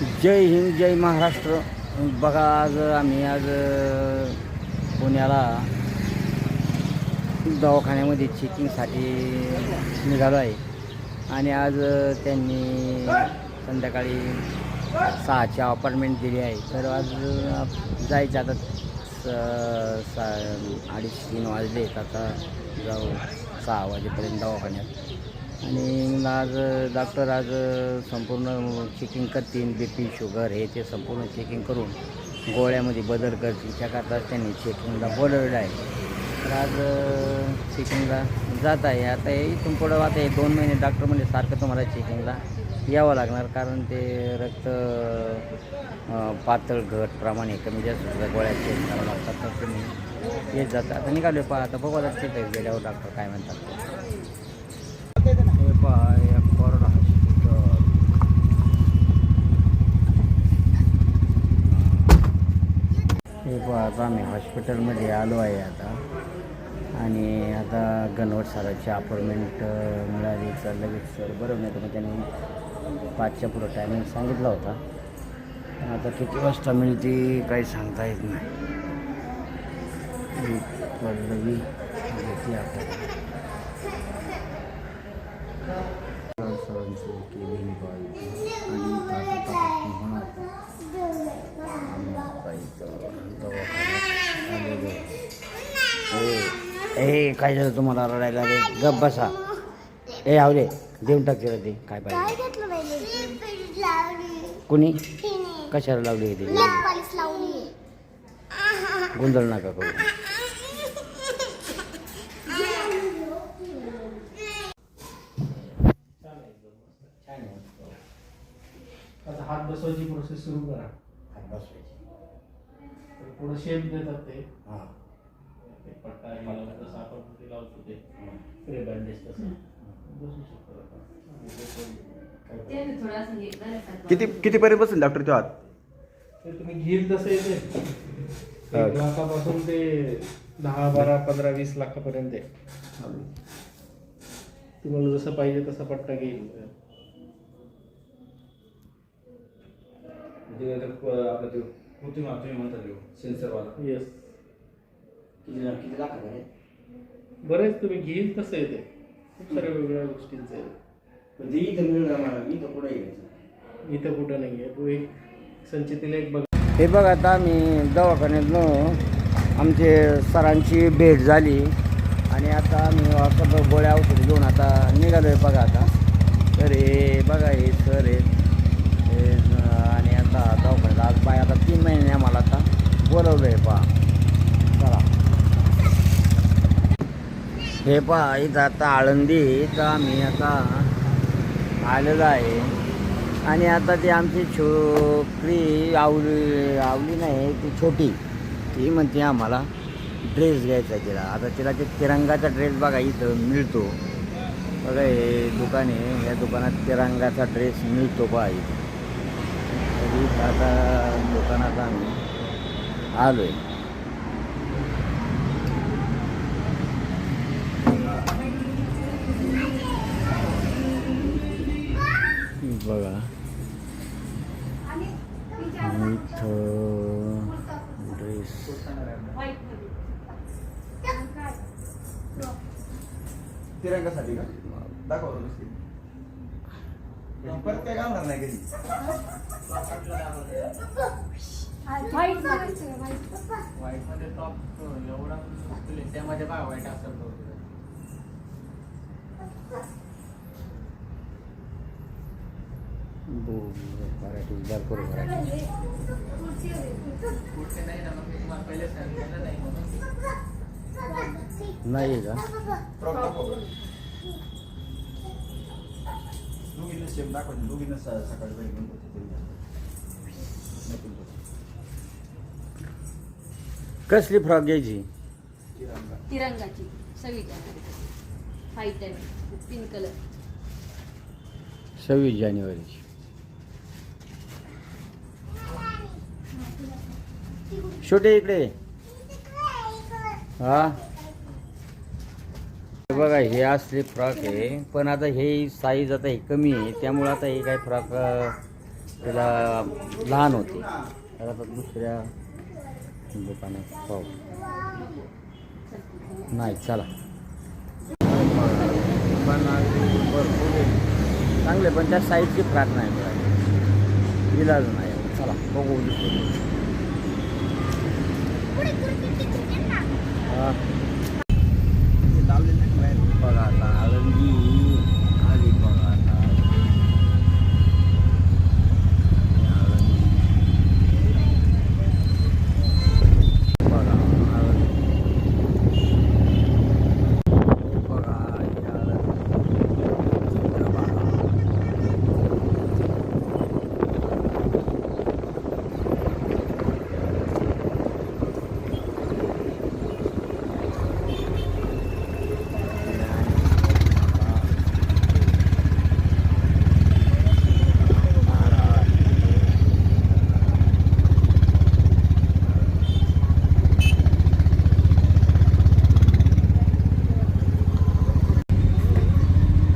जय हिंद जय महाराष्ट्र. बघा आज आम्ही आज पुण्याला दवाखान्यामध्ये चेकिंगसाठी निघालो आहे. आणि आज त्यांनी संध्याकाळी सहाची अपॉइंटमेंट दिली आहे. तर आज जायचं आता स- सा अडीच तीन वाजले आता जाऊ सहा वाजेपर्यंत दवाखान्यात. आणि मग आज डॉक्टर आज संपूर्ण चेकिंग करतील बी पी शुगर हे ते संपूर्ण चेकिंग करून गोळ्यामध्ये बदल करतील. त्याकरता त्यांनी चेकिंगला बोलवलं आहे. तर आज चेकिंगला जात आहे. आता हे इथून पुढं आता हे दोन महिने डॉक्टर म्हणजे सारखं तुम्हाला चेकिंगला यावं लागणार. कारण ते रक्त पातळ घट प्रमाणे कमी जास्त सुद्धा गोळ्या चेक करावं लागतात. तर तुम्ही येत जाता. आता निघालो पहा. आता बघू आता चेक गेल्यावर डॉक्टर काय म्हणतात हे पहा हे कोरडा हॉस्पिटल हे पहा आता आम्ही हॉस्पिटलमध्ये आलो आहे आता. आणि आता गणवट सराची अपॉइंटमेंट मिळाली सर लगेच सर बरं नाही तर मग त्यांनी पाचच्या पुढं टायमिंग सांगितला होता. पण आता किती वाजता मिळते काही सांगता येत नाही. पल्लवी घेतली आपण सरांचं केबिन पाहिजे आणि होणार. दवाखान्यात आहे. ए काय झालं तुम्हाला रडायला रे गप बसा. ए आव रे देऊन टाक तिला ते. काय काय पाहिजे कुणी? कशाला लावली ते लावली. गोंधळ नका करू. आता हात बसवायची प्रोसेस सुरू करा. तर पुढे शेप देतात ते. ते पट्टा हे लावून जसं आपण ते लावतो ते प्रे बँडेज तसं बसू शकतो आपण. किती कितीपर्यंत बसेल डॉक्टर तो हात? ते तुम्ही घेईल तसं येते. हा. लाखापासून ते दहा बारा पंधरा वीस लाखापर्यंत आहे. तुम्हाला जसं पाहिजे तसा पट्टा घेईल. आपला तो कृत्रिम तुम्ही म्हणता तो सेन्सरवाला येस किती किती लाख बरेच तुम्ही घेईल तसं येते. खूप साऱ्या वेगवेगळ्या गोष्टींचं आहे ते इथं मिळणार मला इथं कुठं यायचं इथं कुठं नाही आहे. तू एक संचितीला एक बघ. हे बघ आता आम्ही दवाखान्यातनं आमचे सरांची भेट झाली. आणि आता आम्ही औषध गोळ्या औषध घेऊन आता निघालो आहे बघा आता. तर हे बघा हे सर आहेत. तीन महिने आम्हाला आता. बोलवलं आहे पहा चला. हे पहा इथं आता आळंदी तर आम्ही आता आलेलो आहे. आणि आता ती आमची छोकरी आवली आवली नाही ती छोटी. ती म्हणते आम्हाला ड्रेस घ्यायचा आहे तिला. आता तिला ते तिरंगाचा ड्रेस बघा इथं मिळतो. बघा हे दुकान आहे. या दुकानात तिरंगाचा ड्रेस मिळतो बा इथं. तरी इथं आता दुकानात आम्ही आलो आहे बघा इथं ड्रेस तिरंगासाठी का दाखव परत काय घालणार नाही कधी व्हाईट व्हाईट व्हाईटमध्ये टॉप एवढा त्यामध्ये काय व्हाईट असेल तो. मराठी भरपूर मराठी. कुठे नाही ना मग मी तुम्हाला पहिले सांगितलं नाही म्हणून. नाही का? दोघींना सेम दाखव दोघींना स- सकाळी घेऊन. कसली फ्रॉक घ्यायची तिरंगा तिरंगाची सव्वीस आहे पिंक कलर सव्वीस जानेवारीची छोटे इकडे हे बघा हे असले फ्रॉक आहे पण आता हे साईज आता हे कमी आहे त्यामुळे आता हे काय फ्रॉक तिला लहान होते तर आता दुसऱ्या दुकानात पाहू नाही चला भरपूर. चांगले पण त्या साईजची फ्रॅक नाही मिळाली इलाज नाही चला बघू दुसरं. हा. हे लावलेलं नाही बाहेर बघा आता आळंदी आली बघा आता आळंदी. बघा आळंदी. बघा ही आळंदी. चंद्रभागा.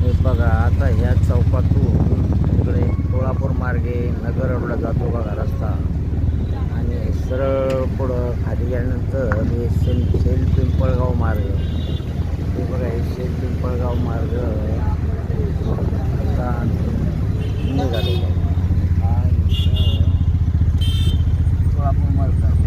हे बघा आता ह्या चौकातून इकडे कोल्हापूर मार्गे नगर रोडला जातो बघा रस्ता. आणि सरळ पुढं खाली गेल्यानंतर हे सेल सेल पिंपळगाव मार्ग. हे बघा हे सेल पिंपळगाव मार्ग आता निघालेला आपण हा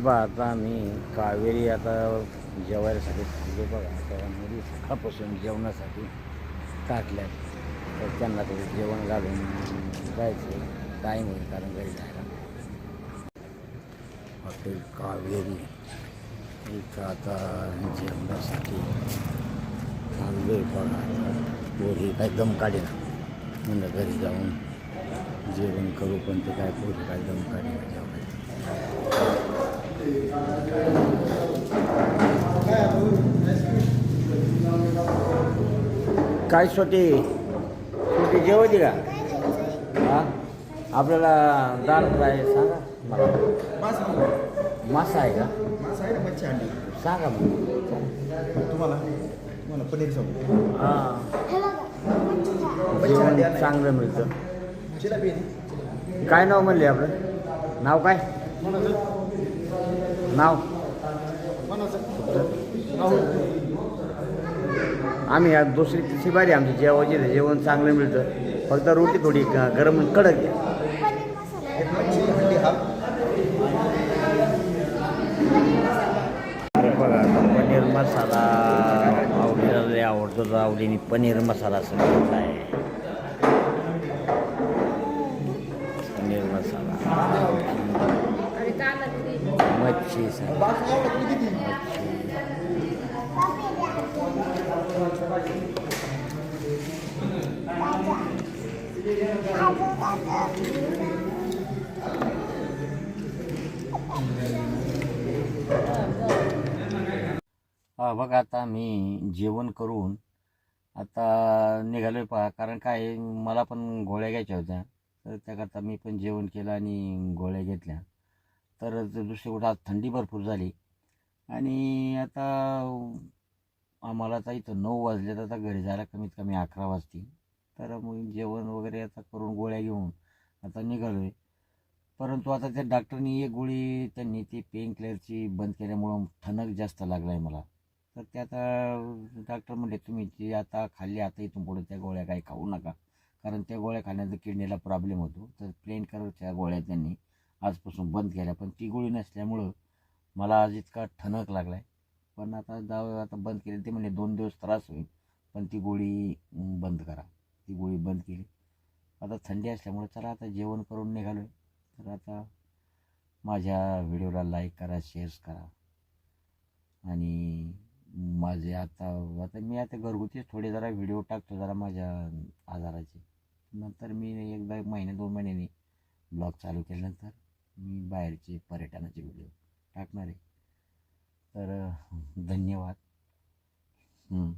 हे बघा आता आम्ही कावेरी आता जेवायसाठी थांबलो बघा. आता मुली सकाळपासून जेवणासाठी टाकल्या तर त्यांना ते जेवण घालून जायचं. टाईम होईल कारण घरी जायला. हॉटेल कावेरी. इथं आता जेवणासाठी थांबलो बघा पोरी काय दम काढेल म्हणलं घरी जाऊन जेवण करू पण ते काय पोरी काय दम काढेना जेवण काय छोटी छोटी जेवायची का? हा? आपल्याला दाल फ्राय सांगा. मला मासा आहे का? मासा आहे ना मच्छी अंडी सांगा मग. तुम्हाला? तुम्हाला पनीर सांगू. हां. जेवण चांगलं मिळतं. काय नाव म्हणले आपलं? नाव काय? नाव? आम्ही आज दुसरी तिसरी बारी आमची जेवायची. जेवण चांगलं मिळतं. फक्त रोटी थोडी गरम कडक घ्या बघा पनीर मसाला. आवडीला आवडतो तर आवडीने पनीर मसाला सगळं आहे. पनीर मसाला. मच्छी. मच्छी हा बघा आता मी जेवण करून आता निघालोय पहा. कारण काय आहे, मला पण गोळ्या घ्यायच्या होत्या. तर त्याकरता मी पण जेवण केलं आणि गोळ्या घेतल्या. तर दुसरी कुठं आज थंडी भरपूर झाली. आणि आता आम्हाला आता इथं नऊ वाजले तर आता घरी जायला कमीत कमी अकरा वाजतील. तर मग जेवण वगैरे आता करून गोळ्या घेऊन आता निघालो आहे परंतु आता त्या डॉक्टरनी एक गोळी त्यांनी ती पेन किलरची बंद केल्यामुळं ठणक जास्त लागला आहे मला. तर ते आता डॉक्टर म्हणले तुम्ही जी आता खाल्ली आता इथून पुढे त्या गोळ्या काही खाऊ नका. कारण त्या गोळ्या खाण्याचा किडनीला प्रॉब्लेम होतो. तर प्लेन कलरच्या गोळ्या त्यांनी आजपासून बंद केल्या. पण ती गोळी नसल्यामुळं मला आज इतका ठणक लागला आहे पण आता जाऊ आता बंद केली. ते म्हणजे दोन दिवस त्रास होईल. पण ती गोळी बंद करा. ती गोळी बंद केली. आता थंडी असल्यामुळे चला आता जेवण करून निघालो आहे तर आता माझ्या व्हिडिओला लाईक करा शेअर्स करा. आणि माझे आता आता मी आता घरगुतीच थोडे जरा व्हिडिओ टाकतो जरा माझ्या आजाराचे. नंतर मी एकदा एक महिने दोन महिन्यांनी ब्लॉग चालू केल्यानंतर मी बाहेरचे पर्यटनाचे व्हिडिओ टाकणार आहे. तर धन्यवाद हं.